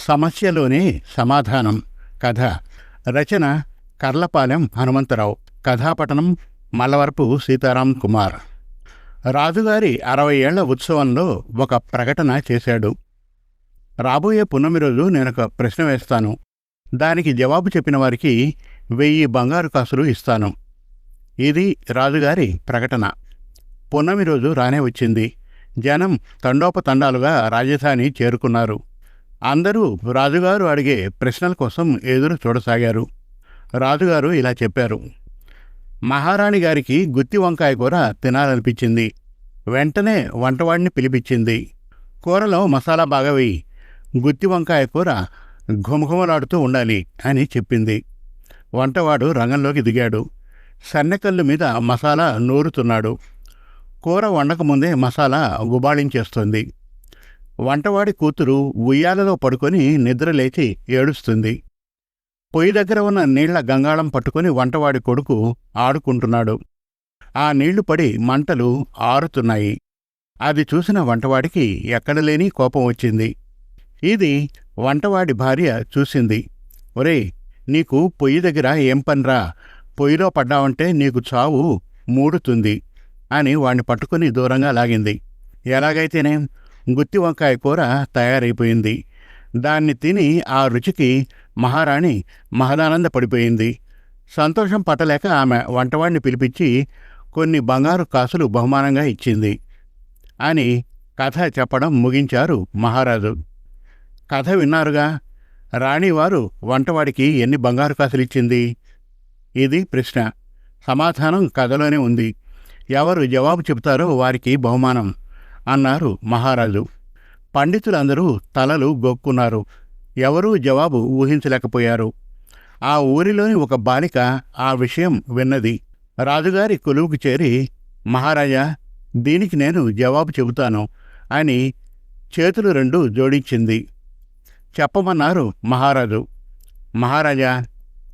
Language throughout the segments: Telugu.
సమస్యలోనే సమాధానం. కథ. రచన కర్లపాలెం హనుమంతరావు. కథాపటనం మల్లవరపు సీతారాం కుమార్. రాజుగారి అరవై ఏళ్ళ ఉత్సవంలో ఒక ప్రకటన చేశాడు. రాబోయే పున్నమి రోజు నేనొక ప్రశ్న వేస్తాను. దానికి జవాబు చెప్పిన వారికి వెయ్యి బంగారు కాసులు ఇస్తాను. ఇది రాజుగారి ప్రకటన. పున్నమి రోజు రానే వచ్చింది. జనం తండోపతండాలుగా రాజధాని చేరుకున్నారు. అందరూ రాజుగారు అడిగే ప్రశ్నల కోసం ఎదురు చూడసాగారు. రాజుగారు ఇలా చెప్పారు. మహారాణి గారికి గుత్తి వంకాయ కూర తినాలనిపించింది. వెంటనే వంటవాడిని పిలిపించింది. కూరలో మసాలా బాగా వేయి. గుత్తి వంకాయ కూర ఘుమఘుమలాడుతూ ఉండాలి అని చెప్పింది. వంటవాడు రంగంలోకి దిగాడు. సన్నెకల్లు మీద మసాలా నూరుతున్నాడు. కూర వండకముందే మసాలా గుబాళించేస్తుంది. వంటవాడి కూతురు ఉయ్యాలలో పడుకొని నిద్రలేచి ఏడుస్తుంది. పొయ్యి దగ్గర ఉన్న నీళ్ళ గంగాళం పట్టుకుని వంటవాడి కొడుకు ఆడుకుంటున్నాడు. ఆ నీళ్ళు పడి మంటలు ఆరుతున్నాయి. అది చూసిన వంటవాడికి ఎక్కడలేని కోపం వచ్చింది. ఇది వంటవాడి భార్య చూసింది. ఒరే నీకు పొయ్యి దగ్గర ఏం పనిరా? పొయ్యిలో పడ్డావంటే నీకు చావు మూడుతుంది అని వాణ్ణి పట్టుకుని దూరంగా లాగింది. ఎలాగైతేనేం గుత్తి వంకాయ కూర తయారైపోయింది. దాన్ని తిని ఆ రుచికి మహారాణి మహదానంద పడిపోయింది. సంతోషం పట్టలేక ఆమె వంటవాడిని పిలిపించి కొన్ని బంగారు కాసులు బహుమానంగా ఇచ్చింది అని కథ చెప్పడం ముగించారు మహారాజు. కథ విన్నారుగా? రాణివారు వంటవాడికి ఎన్ని బంగారు కాసులు ఇచ్చింది? ఇది ప్రశ్న. సమాధానం కథలోనే ఉంది. ఎవరు జవాబు చెబుతారో వారికి బహుమానం. అన్నారు మహారాజు. పండితులందరూ తలలు గొక్కున్నారు. ఎవరూ జవాబు ఊహించలేకపోయారు. ఆ ఊరిలోని ఒక బాలిక ఆ విషయం విన్నది. రాజుగారి కొలువుకు చేరి మహారాజా దీనికి నేను జవాబు చెబుతాను అని చేతులు రెండు జోడించింది. చెప్పమన్నారు మహారాజు. మహారాజా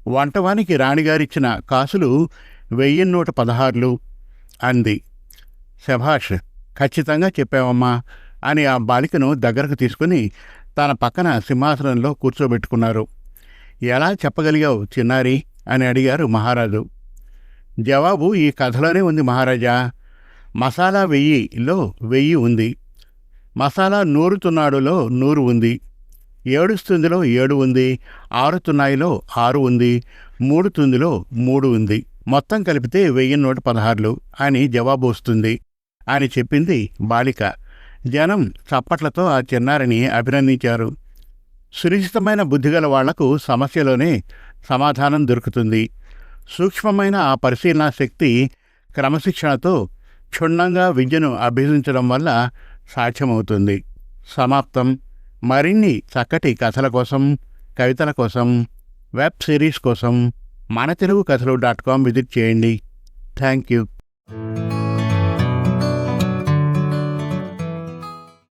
వంటవానికి రాణిగారిచ్చిన కాసులు వెయ్యి నూట పదహారులు అంది. శభాష్ ఖచ్చితంగా చెప్పావమ్మా అని ఆ బాలికను దగ్గరకు తీసుకుని తన పక్కన సింహాసనంలో కూర్చోబెట్టుకున్నారు. ఎలా చెప్పగలిగావు చిన్నారి? అని అడిగారు మహారాజు. జవాబు ఈ కథలోనే ఉంది మహారాజా. మసాలా వెయ్యిలో వెయ్యి ఉంది. మసాలా నూరుతున్నాడులో నూరు ఉంది. ఏడుస్తుందిలో ఏడు ఉంది. ఆరుతున్నాయిలో ఆరు ఉంది. మూడుతుందిలో మూడు ఉంది. మొత్తం కలిపితే వెయ్యి నూట పదహారులు అని జవాబు వస్తుంది. అని చెప్పింది బాలిక. జనం చప్పట్లతో ఆ చిన్నారిని అభినందించారు. సునిశ్చితమైన బుద్ధిగల వాళ్ళకు సమస్యలోనే సమాధానం దొరుకుతుంది. సూక్ష్మమైన ఆ పరిశీలన శక్తి క్రమశిక్షణతో క్షుణ్ణంగా విద్యను అభ్యసించడం వల్ల సాధ్యమవుతుంది. సమాప్తం. మరిన్ని చక్కటి కథల కోసం కవితల కోసం వెబ్ సిరీస్ కోసం మన Telugu Kathalu dot com visit చేయండి. Thank you.